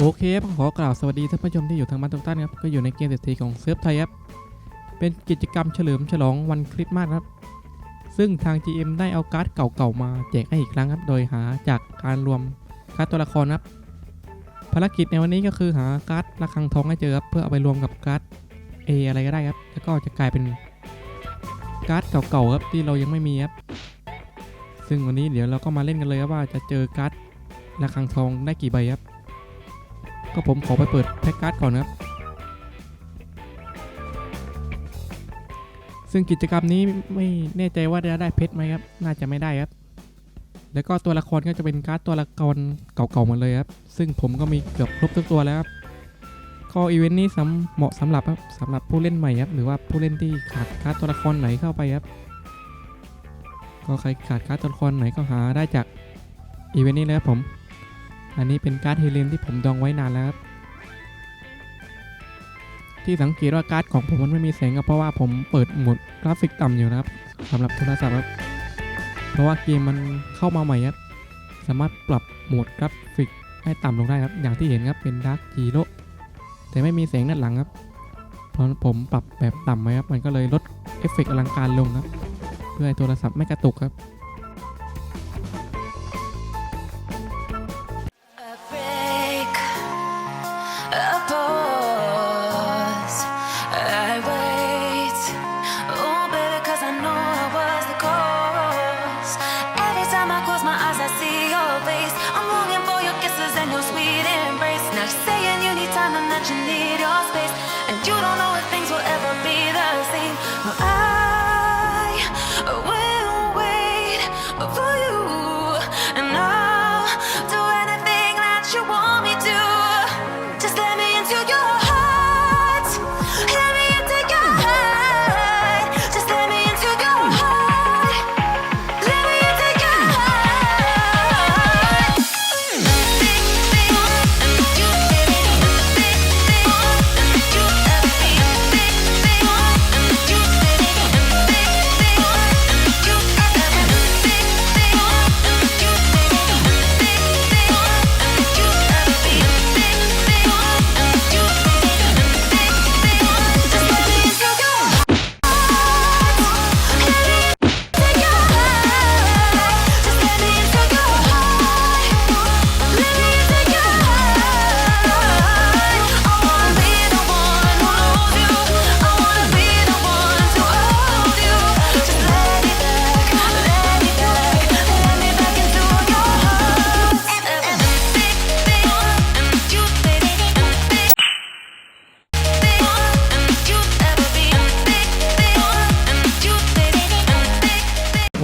โอเคครับขอกล่าวสวัสดีท่านผู้ชมที่อยู่ทางบ้านทุกท่านครับก็อยู่ในเกมเศรษฐีของเซิร์ฟไทยครับเป็นกิจกรรมเฉลิมฉลองวันคริสต์มาสครับ ซึ่งทาง GM ได้เอาการ์ดเก่าๆมาแจกให้อีกครั้งครับโดยหาจากการรวมการ์ดตัวละครครับ ภารกิจในวันนี้ก็คือหาการ์ดระฆังทองให้เจอครับเพื่อเอาไปรวมกับการ์ด A อะไรก็ได้ครับ แล้วก็จะกลายเป็นการ์ดเก่าๆครับที่เรายังไม่มีครับซึ่งวันนี้เดี๋ยวเราก็มาเล่นกันเลยครับว่าจะเจอการ์ดระฆังทองได้กี่ใบครับ ก็ผมขอไปเปิดแพ็กการ์ดก่อนครับ ซึ่งกิจกรรมนี้ไม่แน่ใจว่าจะได้เพชรไหมครับ น่าจะไม่ได้ครับ แล้วก็ตัวละครก็จะเป็นการ์ดตัวละครเก่าๆหมดเลยครับ ซึ่งผมก็มีเกือบครบทุกตัวแล้วครับก็อีเวนต์นี้เหมาะสำหรับครับสำหรับผู้เล่นใหม่ครับ หรือว่าผู้เล่นที่ขาดการ์ดตัวละครไหนเข้าไปครับก็ใครขาดการ์ดตัวละครไหนก็หาได้จากอีเวนต์นี้เลยครับผม อันนี้เป็นการ์ดเฮเลนที่ผมดองไว้นานแล้วครับ ที่สังเกตว่าการ์ดของผมมันไม่มีแสงก็เพราะว่าผมเปิดโหมดกราฟิกต่ำอยู่นะครับสำหรับโทรศัพท์ครับ เพราะว่าเกมมันเข้ามาใหม่ครับ สามารถปรับโหมดกราฟิกให้ต่ำลงได้ครับ อย่างที่เห็นครับเป็นดาร์กจีโร่แต่ไม่มีแสงด้านหลังครับ เพราะผมปรับแบบต่ำไว้ครับ มันก็เลยลดเอฟเฟกต์อลังการลงครับ เพื่อให้โทรศัพท์ไม่กระตุกครับ you need time and that you need your space, and you don't know if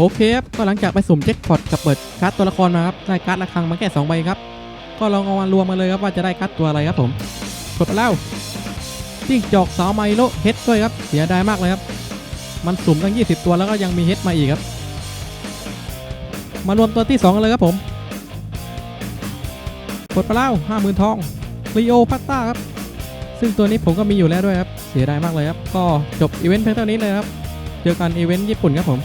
โอเคครับ ก็หลังจากไปสุ่มแจ็คพอตกับเปิดการ์ดตัวละครมาครับ ได้การ์ดระฆังมาแค่2ใบครับ ก็ลองเอามารวมมาเลยครับว่าจะได้การ์ดตัวอะไรครับผมกดไปแล้วจิ้งจอกสาวไมโลเฮดด้วยครับ เสียดายมากเลยครับ มันสุ่มตั้ง 20 ตัวแล้วก็ยังมีเฮดมาอีกครับ มารวมตัวที่2กันเลยครับผมกดไปแล้ว50,000ทองลีโอพัตตาครับ ซึ่งตัวนี้ผมก็มีอยู่แล้วด้วยครับ เสียดายมากเลยครับ ก็จบอีเวนต์เพียงเท่านี้เลยครับ เจอกันอีเวนต์ญี่ปุ่นครับผม